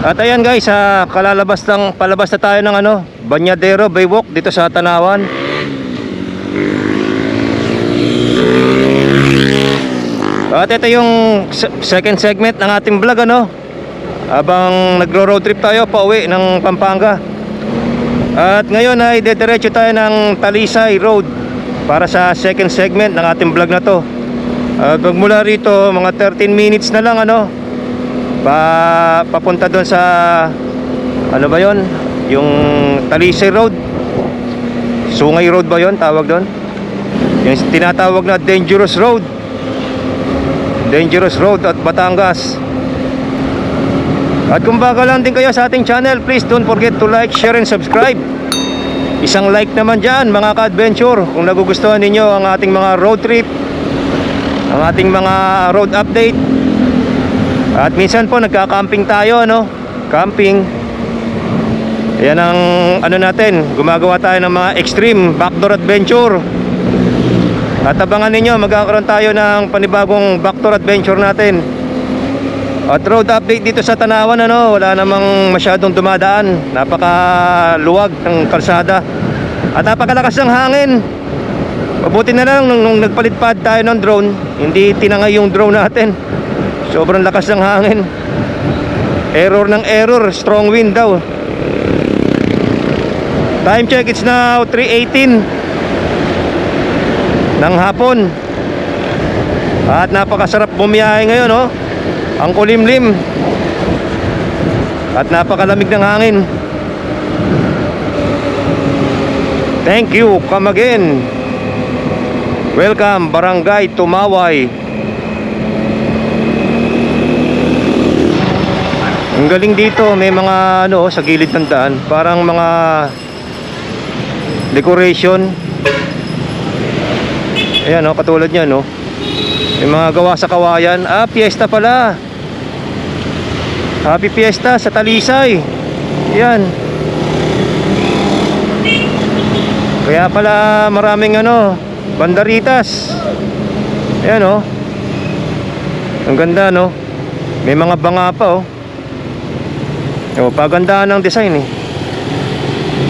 At ayan guys, sa kalalabas ng palabas na tayo ng ano, Banyadero Baywalk dito sa Tanawan. At ito yung se- second segment ng ating vlog ano. Habang nagro-road trip tayo pauwi ng Pampanga. At ngayon ay dediretso tayo ng Talisay Road para sa second segment ng ating vlog na to. At magmula rito, mga 13 minutes na lang ano, pa papunta doon sa ano ba yon yung Talisay Road. Sungay Road ba yon tawag doon? Yung tinatawag na Dangerous Road. Dangerous Road at Batangas. At kung bago lang din kayo sa ating channel please don't forget to like, share and subscribe. Isang like naman dyan mga ka-adventure. Kung nagugustuhan ninyo ang ating mga road trip ang ating mga road update at minsan po nagka-camping tayo ano, camping. Yan ang ano natin, gumagawa tayo ng mga extreme backdoor adventure. At abangan ninyo, magkakaroon tayo ng panibagong backdoor adventure natin. At road update dito sa Tanawan ano, wala namang masyadong dumadaan. Napakaluwag ng kalsada. At napakalakas ng hangin. Mabuti na lang nung, nung nagpalitpad tayo ng drone, hindi tinangay yung drone natin. Sobrang lakas ng hangin. Error ng error, strong wind daw. Time check, it's now 3.18 ng hapon. At napakasarap bumiyahe ngayon, oh. Ang kulimlim. At napakalamig ng hangin. Thank you, come again. Welcome, Barangay Tumaway. Ang galing dito, may mga ano sa gilid ng daan, parang mga decoration. Ayan oh, katulad niyan no. May mga gawa sa kawayan. Ah, piyesta pala. Happy Fiesta sa Talisay. Ayan. Kaya pala maraming ano, bandaritas. Ayan oh. Ang ganda no. May mga banga pa oh. O, pagandaan ng design eh.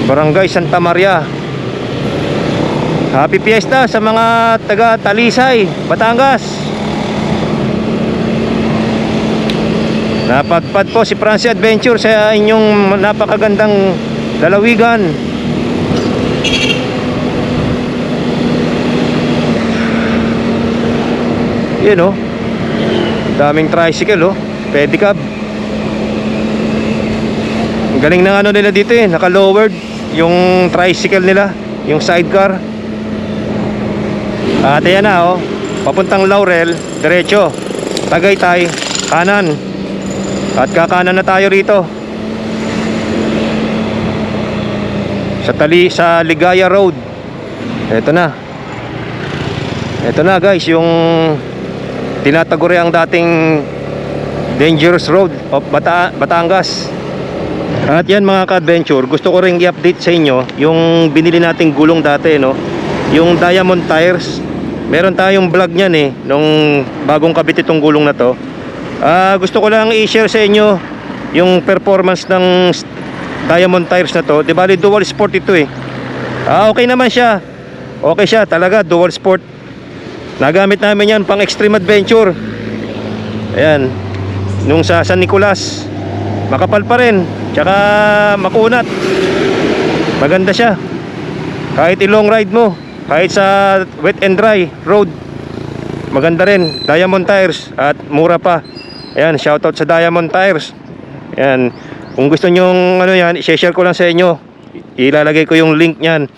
Barangay Santa Maria. Happy Fiesta sa mga taga Talisay, Batangas. Napadpad po si Francie Adventure sa inyong napakagandang lalawigan. Yan oh. Daming tricycle oh. Pedicab. Ang galing ng ano nila dito eh, naka-lowered yung tricycle nila, yung sidecar. At ayan na oh, papuntang Laurel, diretso. Tagaytay, kanan. At kakanan na tayo rito. Sa tali sa Ligaya Road. Ito na. Ito na guys, yung tinataguri ang dating dangerous road of Bata Batangas. At yan mga ka-adventure, gusto ko ring i-update sa inyo yung binili nating gulong dati no. Yung Diamond Tires. Meron tayong vlog niyan eh nung bagong kabit itong gulong na to. Ah, gusto ko lang i-share sa inyo yung performance ng Diamond Tires na to. Di bali dual sport ito eh. Ah, okay naman siya. Okay siya talaga, dual sport. Nagamit namin yan pang extreme adventure. Ayan. Nung sa San Nicolas, makapal pa rin. Tsaka makunat. Maganda siya. Kahit i-long ride mo, kahit sa wet and dry road, maganda rin. Diamond tires at mura pa. Ayan, shoutout sa Diamond tires. Ayan. Kung gusto nyo ano yan, i-share ko lang sa inyo. Ilalagay ko yung link niyan.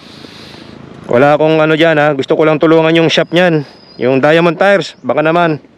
Wala akong ano dyan ha. Gusto ko lang tulungan yung shop niyan. Yung Diamond Tires. Baka naman.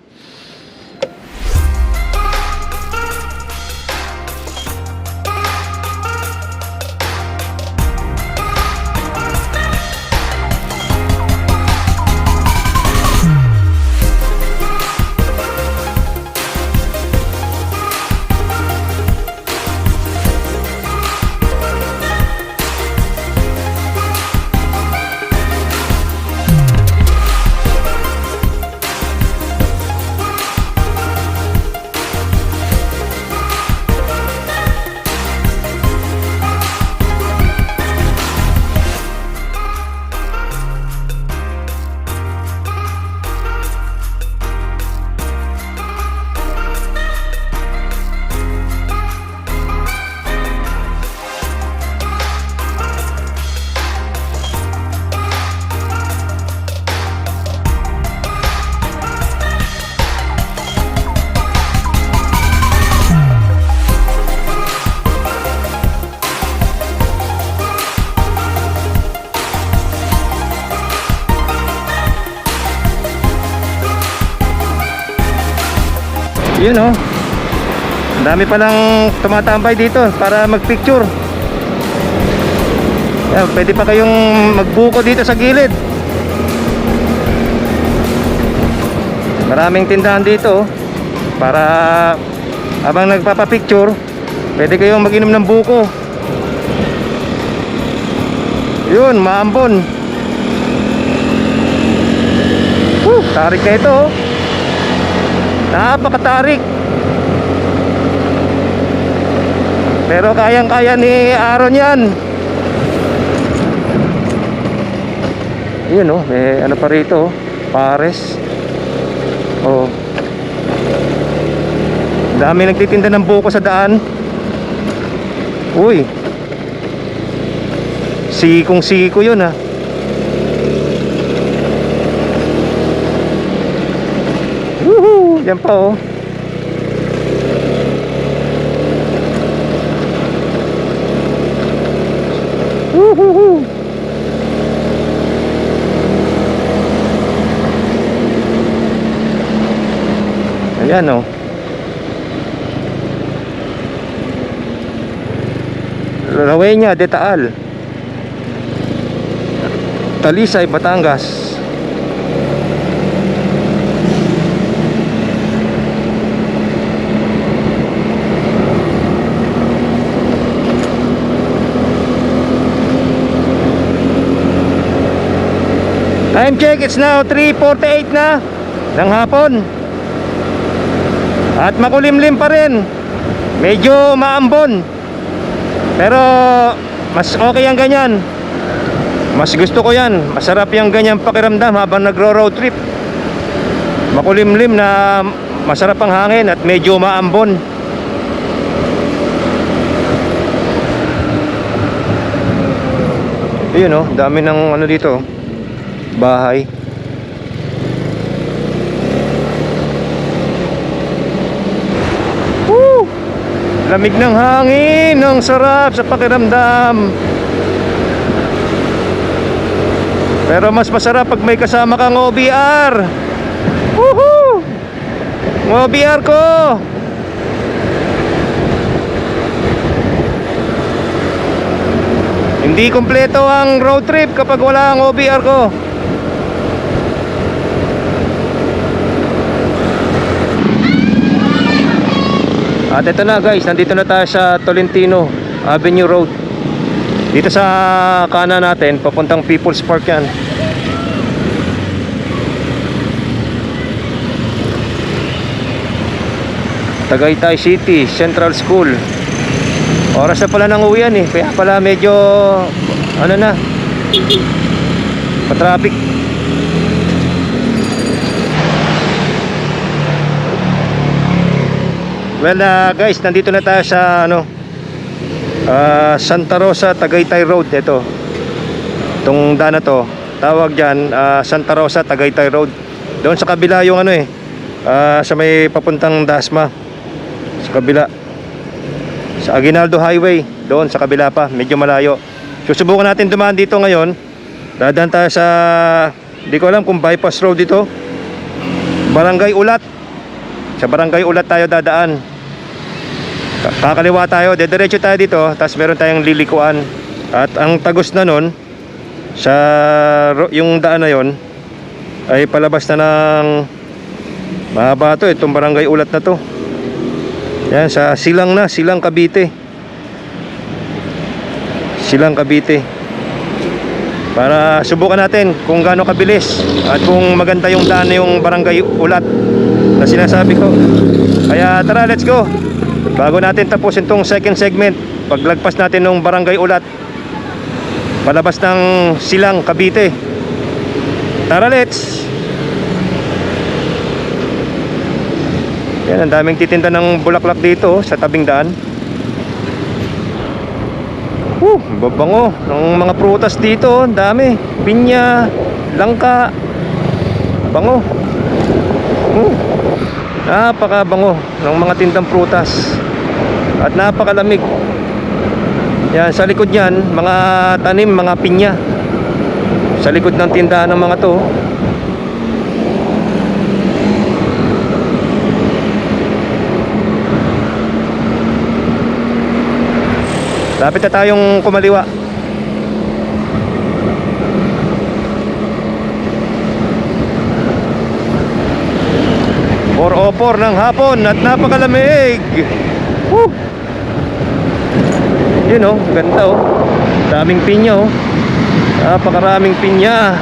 Yun oh. Ang dami palang tumatambay dito para magpicture. Yan, pwede pa kayong magbuko dito sa gilid. Maraming tindahan dito oh. para habang nagpapapicture, pwede kayong mag-inom ng buko. Yun, maambon. Woo, tarik na ito oh. Napakatarik. Pero kayang-kaya ni Aaron yan. Yun oh, may ano pa rito oh. Pares. Oh. Dami nagtitinda ng buko sa daan. Uy. Sikong siko yun ah. Woohoo! Yan pa oh. Woohoo! Ayan oh. Rawenya de Taal. Talisay, Batangas. Time check, it's now 3.48 na ng hapon. At makulimlim pa rin. Medyo maambon. Pero mas okay ang ganyan. Mas gusto ko yan. Masarap yung ganyan pakiramdam habang nagro-road trip. Makulimlim na masarap ang hangin at medyo maambon. Ayun oh, dami ng ano dito. Bahay. Woo! Lamig ng hangin, ang sarap sa pakiramdam. Pero mas masarap pag may kasama kang OBR. Woohoo! OBR ko! Hindi kompleto ang road trip kapag wala ang OBR ko. At ito na guys, nandito na tayo sa Tolentino Avenue Road. Dito sa kanan natin, papuntang People's Park yan. Tagaytay City, Central School. Oras na pala ng uwian eh, kaya pala medyo ano na, pa-traffic. Well uh, guys, nandito na tayo sa ano ah, Santa Rosa Tagaytay Road ito. Itong daan na to, tawag diyan Santa Rosa Tagaytay Road. Doon sa kabila yung ano eh, ah, sa may papuntang Dasma. Sa kabila. Sa Aguinaldo Highway, doon sa kabila pa, medyo malayo. Susubukan natin dumaan dito ngayon. Dadaan tayo sa Hindi ko alam kung bypass road dito. Barangay Ulat. Sa Barangay Ulat tayo dadaan. Kakaliwa tayo, dediretso tayo dito, tapos meron tayong lilikuan. At ang tagos na nun, sa yung daan na yon ay palabas na ng mahaba to, itong barangay ulat na to. Yan, sa Silang na, Silang Cavite. Silang Cavite. Para subukan natin kung gaano kabilis at kung maganda yung daan na yung barangay ulat na sinasabi ko. Kaya tara, let's go. Bago natin tapusin tong second segment, paglagpas natin ng barangay ulat, palabas ng Silang, Cavite. Tara, let's! Yan, ang daming titinda ng bulaklak dito oh, sa tabing daan. Uh, babango ng mga prutas dito, oh, ang dami. Pinya, langka, bango. Uh, napakabango ng mga tindang prutas. At napakalamig. Yan sa likod niyan mga tanim mga pinya. Sa likod ng tindahan ng mga to. Lapit na tayong kumaliwa. Four o four ng hapon at napakalamig. Woo! Yun oh, ganda oh. Daming pinya oh. Napakaraming pinya.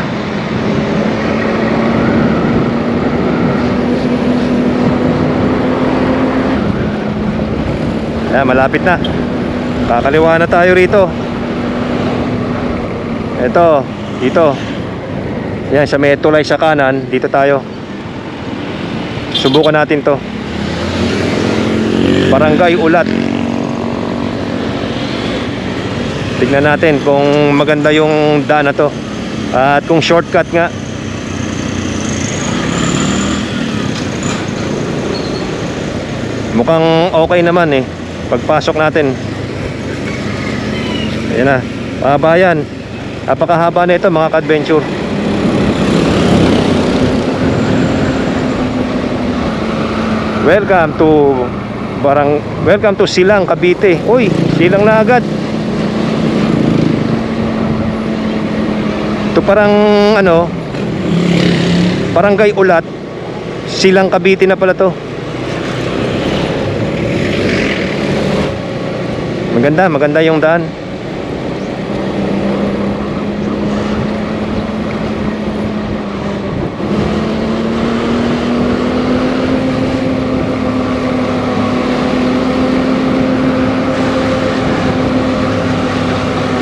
Ayan, malapit na. Kakaliwa na tayo rito. Ito, dito. Yan, sa may tulay sa kanan, dito tayo. Subukan natin to. Barangay Ulat. Tignan natin kung maganda yung daan na to. At kung shortcut nga. Mukhang okay naman eh. Pagpasok natin. Ayan na. Mahaba yan. Napakahaba na ito mga ka-adventure. Welcome to Barang Welcome to Silang Cavite. Uy, Silang na agad. Ito parang ano Barangay Ulat Silang Cavite na pala to. Maganda, maganda yung daan.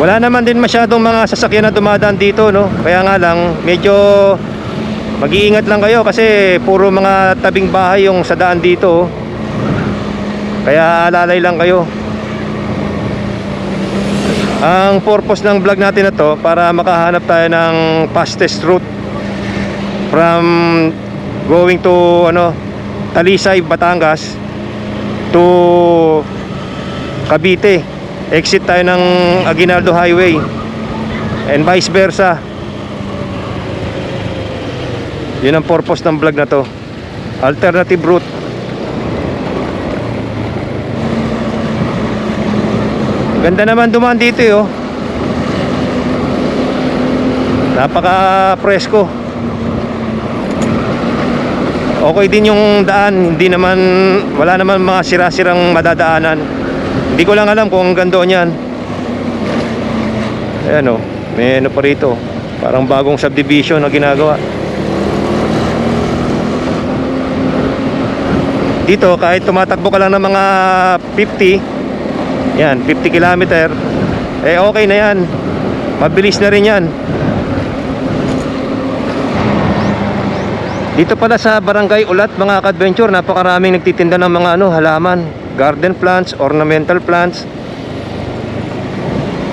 Wala naman din masyadong mga sasakyan na dumadaan dito, no? Kaya nga lang, medyo mag-iingat lang kayo kasi puro mga tabing bahay yung sa daan dito. oh. Kaya alalay lang kayo. Ang purpose ng vlog natin na to para makahanap tayo ng fastest route from going to ano Talisay, Batangas to Cavite. Exit tayo ng Aguinaldo Highway and vice versa. Yun ang purpose ng vlog na to. Alternative route. Ganda naman dumaan dito eh, oh. Napaka presko. Okay din yung daan, hindi naman wala naman mga sira-sirang madadaanan. Hindi ko lang alam kung hanggang doon yan. Ayan oh, may ano pa rito. Parang bagong subdivision na ginagawa. Dito kahit tumatakbo ka lang ng mga 50 yan, 50 kilometer. Eh okay na yan. Mabilis na rin yan. Dito pala sa Barangay Ulat mga ka-adventure, napakaraming nagtitinda ng mga ano, halaman, garden plants, ornamental plants.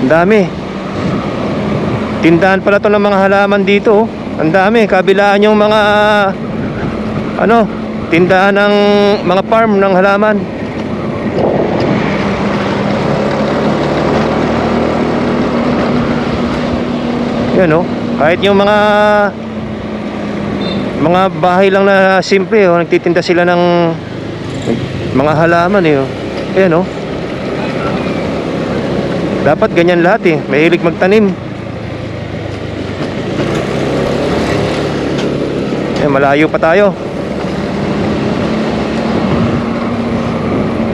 Ang dami. Tindahan pala to ng mga halaman dito. oh. Ang dami, kabilaan yung mga ano, tindahan ng mga farm ng halaman. Yan oh. Kahit yung mga mga bahay lang na simple oh, nagtitinda sila ng mga halaman eh oh. Ayan oh. Dapat ganyan lahat eh. Mahilig magtanim. Eh, malayo pa tayo.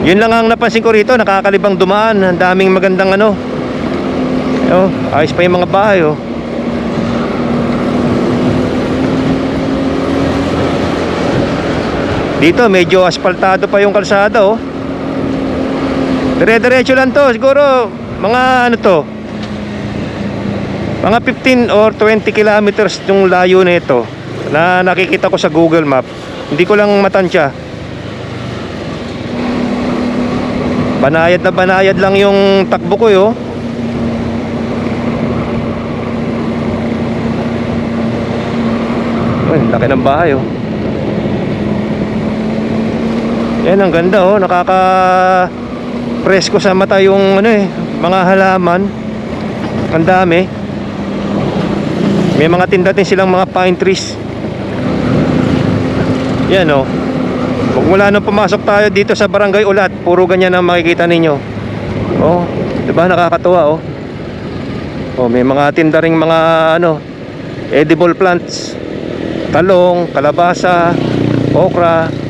Yun lang ang napansin ko rito, nakakalibang dumaan. Ang daming magandang ano. Oh, ayos pa yung mga bahay oh. Dito medyo asfaltado pa yung kalsada oh. Dire-diretso lang to, siguro mga ano to. Mga 15 or 20 kilometers yung layo nito na nakikita ko sa Google Map. Hindi ko lang matansya. Banayad na banayad lang yung takbo ko yo. Ay, laki ng bahay oh. Yan ang ganda oh, nakaka presko sa mata yung ano eh, mga halaman. Ang dami. May mga tinda din silang mga pine trees. Yan oh. Kung mula nung pumasok tayo dito sa Barangay Ulat, puro ganyan ang makikita ninyo. Oh. Diba nakakatuwa oh. Oh, may mga tinda ring mga ano, edible plants. Talong, kalabasa, okra.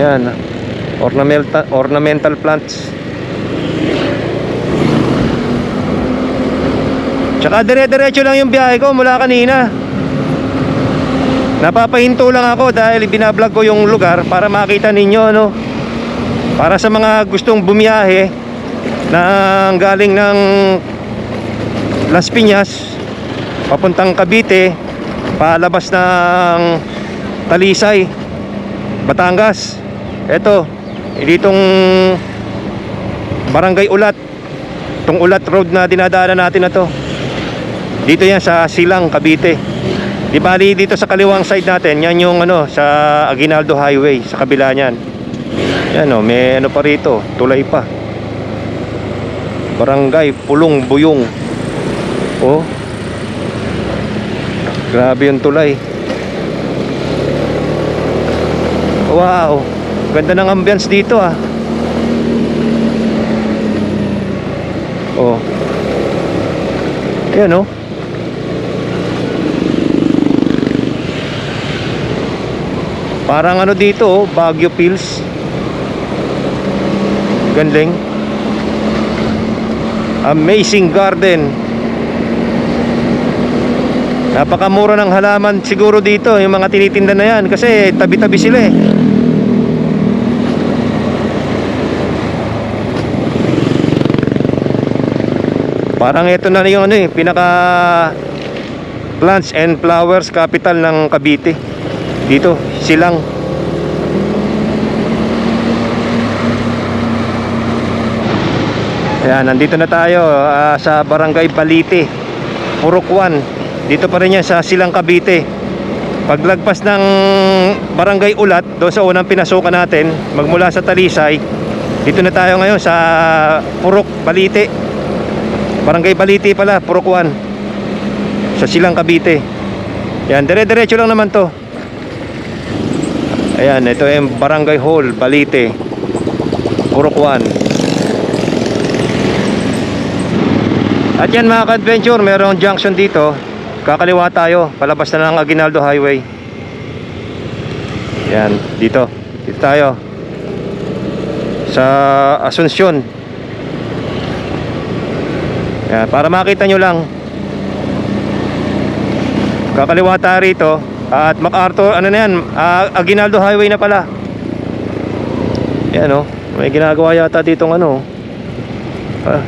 Yan. Ornamental ornamental plants. Tsaka dire-diretso lang yung biyahe ko mula kanina. Napapahinto lang ako dahil binablog ko yung lugar para makita ninyo ano. Para sa mga gustong bumiyahe na galing ng Las Piñas papuntang Cavite palabas ng Talisay Batangas eto ditong Barangay Ulat itong Ulat Road na dinadaanan natin na to dito yan sa Silang Cavite di bali dito sa kaliwang side natin yan yung ano sa Aguinaldo Highway sa kabila niyan yan o may ano pa rito tulay pa Barangay Pulong Buyong. Oh. Grabe yung tulay. Wow. Ganda ng ambience dito ah. Oh. Ayan oh. Parang ano dito oh, Baguio Pills. Gandeng. Amazing Garden. Napakamura ng halaman siguro dito yung mga tinitinda na yan kasi tabi-tabi sila eh. Parang ito na yung ano eh, pinaka plants and flowers capital ng Cavite. Dito, silang. Ayan, nandito na tayo ah, sa Barangay Balite, Purokwan. Dito pa rin yan sa Silang Cavite. Paglagpas ng Barangay Ulat, doon sa unang pinasukan natin, magmula sa Talisay, dito na tayo ngayon sa Purok Balite. Barangay Balite pala, Purokwan. Sa Silang Cavite. Yan, dire-diretso lang naman to. Ayan, ito yung Barangay Hall, Balite. Purokwan. At yan mga ka-adventure, mayroong junction dito. Kakaliwa tayo, palabas na ng Aguinaldo Highway. Yan, dito. Dito tayo. Sa Asuncion. Yan, para makita nyo lang. Kakaliwa tayo rito. At MacArthur, ano na yan, ah, Aguinaldo Highway na pala. Yan oh, may ginagawa yata ditong ano. Ah,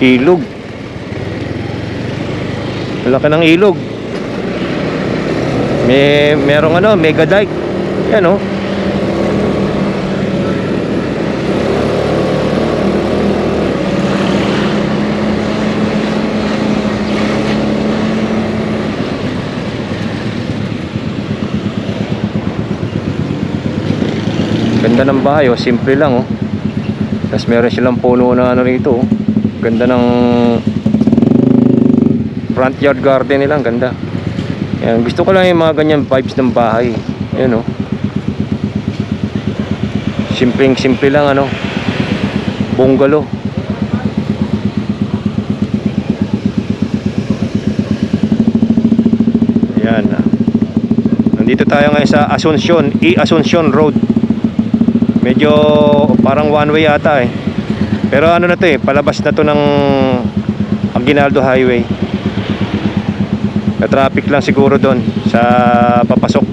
ilog laki ng ilog may merong ano mega dike yan oh ganda ng bahay oh simple lang oh tapos meron silang puno na ano rito oh. Ganda ng front yard garden nila, ganda. Yan, gusto ko lang yung mga ganyan vibes ng bahay. Yan oh. Simpleng simple lang ano. Bungalow. Yan. ah. Nandito tayo ngayon sa Asuncion, E Asuncion Road. Medyo parang one way yata eh. Pero ano na to eh, palabas na to ng Aguinaldo Highway. Na traffic lang siguro doon sa papasok.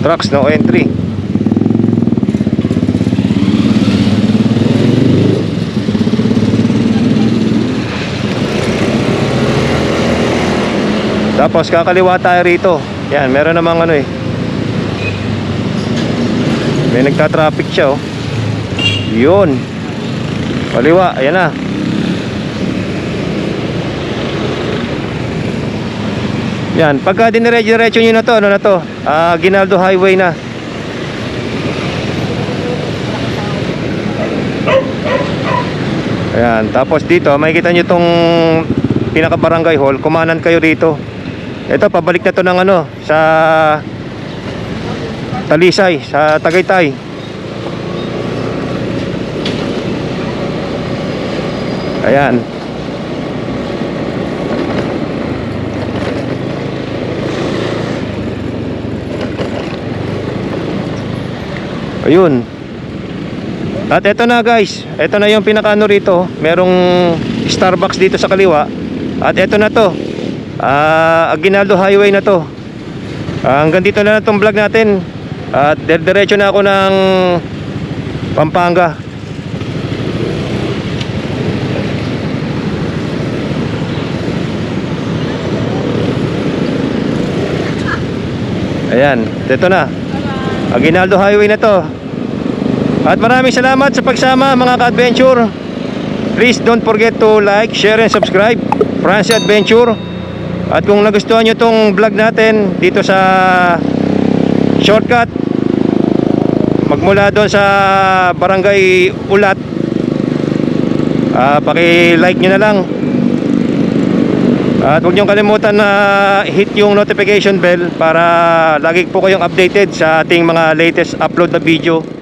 Trucks no entry. Tapos kakaliwa tayo rito. Yan, meron namang ano eh. May nagta-traffic siya oh. Yun. Kaliwa, ayan na. Yan, pagka diniretso-diretso nyo na to, ano na to? Ah, Ginaldo Highway na. Ayan, tapos dito, makikita nyo tong pinaka barangay hall, kumanan kayo rito. Ito, pabalik na to ng ano, sa Talisay, sa Tagaytay. Ayan. Ayun. At eto na guys, eto na yung pinakaano rito. Merong Starbucks dito sa kaliwa. At eto na to. Ah, Aguinaldo Highway na to. Ah, hanggang dito na lang tong vlog natin. At diretso na ako ng Pampanga. Ayan, ito na. Aguinaldo Highway na to. At maraming salamat sa pagsama mga ka-adventure. Please don't forget to like, share, and subscribe. France Adventure. At kung nagustuhan nyo tong vlog natin dito sa shortcut magmula doon sa barangay Ulat ah paki-like nyo na lang. At huwag nyo kalimutan na hit yung notification bell para lagi po kayong updated sa ating mga latest upload na video